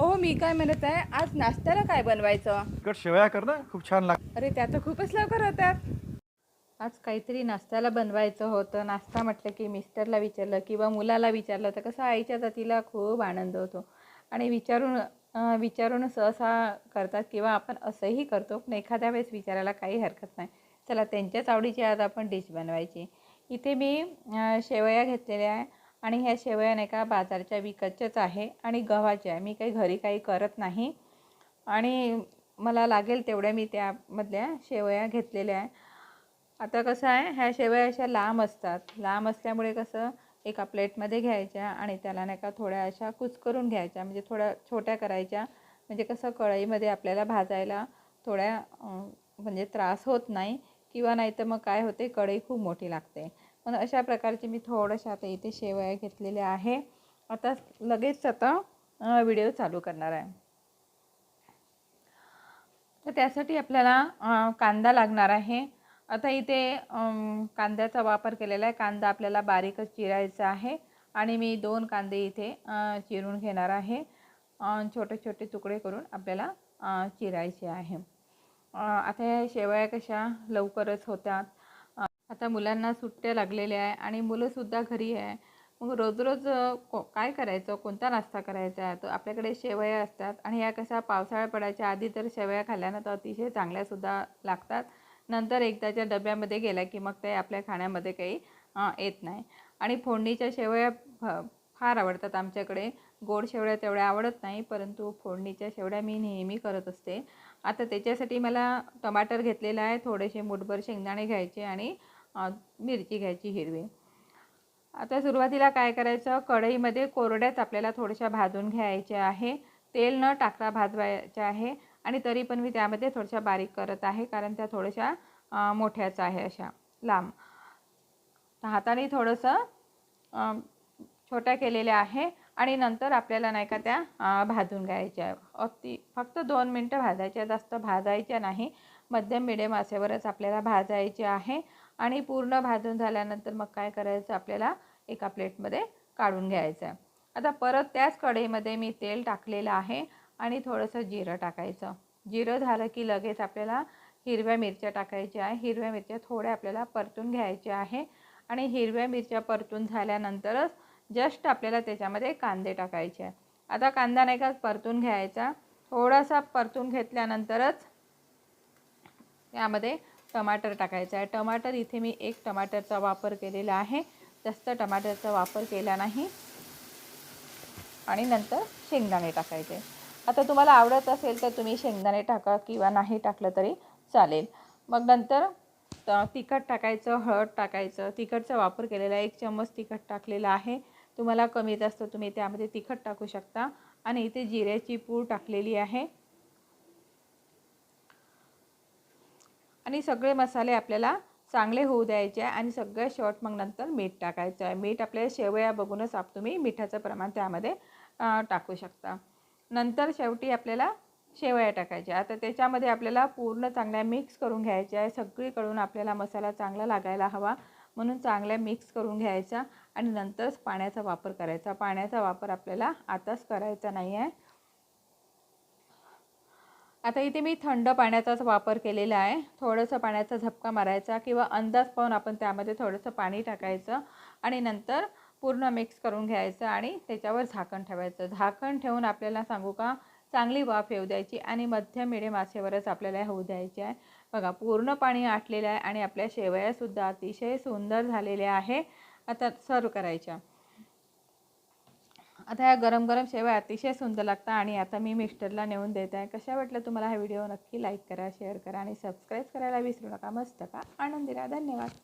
हो मी काय म्हणत आहे आज नाश्त्याला काय बनवायचं? शेवया कर ना खूप छान लाग अरे त्या तर खूपच लवकर होत्यात. आज काहीतरी नाश्त्याला बनवायचं होतं. नाश्ता म्हटलं की मिस्टरला विचारलं किंवा मुलाला विचारलं तर कसं आईच्या जातीला खूप आनंद होतो. आणि विचारून अं, विचारून सहसा करतात किंवा आपण असंही करतो पण एखाद्या वेळेस विचारायला काही हरकत नाही. चला त्यांच्याच आवडीची आज आपण डिश बनवायची. इथे मी अं, शेवया घेतलेल्या आहे. आणि ह्या शेवया नाही का बाजारच्या विकतच्याच आहे आणि गव्हाच्या आहे. मी काही घरी काही करत नाही. आणि मला लागेल तेवढ्या मी त्यामधल्या शेवया घेतलेल्या आहे. आता कसं आहे ह्या शेवया अशा लांब असतात. लांब असल्यामुळे कसं एका प्लेटमध्ये घ्यायच्या आणि त्याला नाही का थोड्या अशा कुचकरून घ्यायच्या. म्हणजे थोड्या छोट्या करायच्या. म्हणजे कसं कढईमध्ये आपल्याला भाजायला थोड्या म्हणजे त्रास होत नाही. किंवा नाही तर मग काय होते कढई खूप मोठी लागते. पण अशा प्रकारचे मी थोडंशा आता इथे शेवया घेतलेल्या आहे. आता लगेच आता व्हिडिओ चालू करणार आहे. तर त्यासाठी आपल्याला कांदा लागणार आहे. आता इथे कांद्याचा वापर केलेला आहे. कांदा आपल्याला बारीकच चिरायचा आहे. आणि मी दोन कांदे इथे चिरून घेणार आहे. छोटे छोटे तुकडे करून आपल्याला चिरायचे आहे. आता या शेवया कशा लवकरच होतात. आता मुलांना सुट्ट्या लागलेल्या आहे आणि मुलंसुद्धा घरी आहे. मग रोज रोज को काय करायचं? कोणता नाश्ता करायचा? आहे तर आपल्याकडे शेवया असतात आणि या कशा पावसाळा पडायच्या आधी तर शेवया खाल्ल्यानं तर अतिशय चांगल्यासुद्धा लागतात. नंतर एकदाच्या डब्यामध्ये गेल्या की मग ते आपल्या खाण्यामध्ये काही येत नाही. आणि फोडणीच्या शेवया फ फार आवडतात आमच्याकडे. गोड शेवड्या तेवढ्या आवडत नाही परंतु फोडणीच्या शेवड्या मी नेहमी करत असते. आता त्याच्यासाठी मला टमाटर घेतलेला आहे. थोडेसे मुठभर शेंगदाणे घ्यायचे आणि मिरची घ्यायची हिरवी. आता सुरुवातीला काय करायचं? कढईमध्ये कोरड्याच आपल्याला थोड्याशा भाजून घ्यायच्या आहे. तेल न टाकता भाजवायच्या आहे आणि तरी पण मी त्यामध्ये थोड्याशा बारीक करत आहे कारण त्या थोड्याशा मोठ्याच आहे अशा लांब. हाताने थोडंसं छोट्या केलेल्या आहे आणि नंतर आपल्याला नाही का त्या भाजून घ्यायच्या. अगदी फक्त दोन मिनटं भाजायच्या जास्त भाजायच्या नाही. मध्यम मिडियम असेवरच आपल्याला भाजायचे आहे. आणि पूर्ण भाजून झाल्यानंतर मग काय करायचं? आपल्याला एका प्लेटमध्ये काढून घ्यायचं आहे. आता परत त्याच कढईमध्ये मी तेल टाकलेलं आहे आणि थोडंसं जिरं टाकायचं. जिरं झालं की लगेच आपल्याला हिरव्या मिरच्या टाकायच्या आहे. हिरव्या मिरच्या थोड्या आपल्याला परतून घ्यायच्या आहे आणि हिरव्या मिरच्या परतून झाल्यानंतरच जस्ट आपल्याला त्याच्यामध्ये कांदे टाकायचे आहे. आता कांदा नाही का परतून घ्यायचा. थोडासा परतून घेतल्यानंतरच त्यामध्ये टमाटर टाकायचं आहे. टमाटर इथे मी एक टमाटरचा वापर केलेला आहे. जास्त टमाटरचा वापर केला नाही. आणि नंतर शेंगदाणे टाकायचे. आता तुम्हाला आवडत असेल तर तुम्ही शेंगदाणे टाका किंवा नाही टाकलं तरी चालेल. मग नंतर तिखट टाकायचं हळद टाकायचं. तिखटचा वापर केलेला आहे. एक चम्मच तिखट टाकलेला आहे. तुम्हाला कमी जास्त तुम्ही त्यामध्ये तिखट टाकू शकता. आणि इथे जिऱ्याची पूड टाकलेली आहे. आणि सगळे मसाले आपल्याला चांगले होऊ द्यायचे आहे आणि सगळ्यात शॉर्ट मग नंतर मीठ टाकायचं आहे. मीठ आपल्या शेवया बघूनच आप तुम्ही मिठाचं प्रमाण त्यामध्ये टाकू शकता. नंतर शेवटी आपल्याला शेवया टाकायच्या. आता त्याच्यामध्ये आपल्याला पूर्ण चांगल्या मिक्स करून घ्यायच्या आहे. सगळीकडून आपल्याला मसाला चांगला लागायला हवा म्हणून चांगल्या मिक्स करून घ्यायचा आणि नंतरच पाण्याचा वापर करायचा. पाण्याचा वापर आपल्याला आताच करायचा नाही आहे. आता इथे मी थंड पाण्याचाच वापर केलेला आहे. थोडंसं पाण्याचा झपका मारायचा किंवा अंदाज पाहून आपण त्यामध्ये थोडंसं पाणी टाकायचं आणि नंतर पूर्ण मिक्स करून घ्यायचं आणि त्याच्यावर झाकण ठेवायचं. झाकण ठेवून आपल्याला सांगू का चांगली वाफ येऊ द्यायची आणि मध्यम मिडे मासेवरच आपल्याला होऊ द्यायची आहे. बघा पूर्ण पाणी आटलेलं आहे आणि आपल्या शेवयासुद्धा अतिशय सुंदर झालेल्या आहे. आता सर्व करायच्या. आता ह्या गरम गरम शेवया अतिशय सुंदर लागतात आणि आता मी मिस्टरला नेऊन देत आहे. कशा वाटलं तुम्हाला हा व्हिडिओ? नक्की लाईक करा शेअर करा आणि सबस्क्राईब करायला विसरू नका. मस्त का? आनंदी राहा धन्यवाद.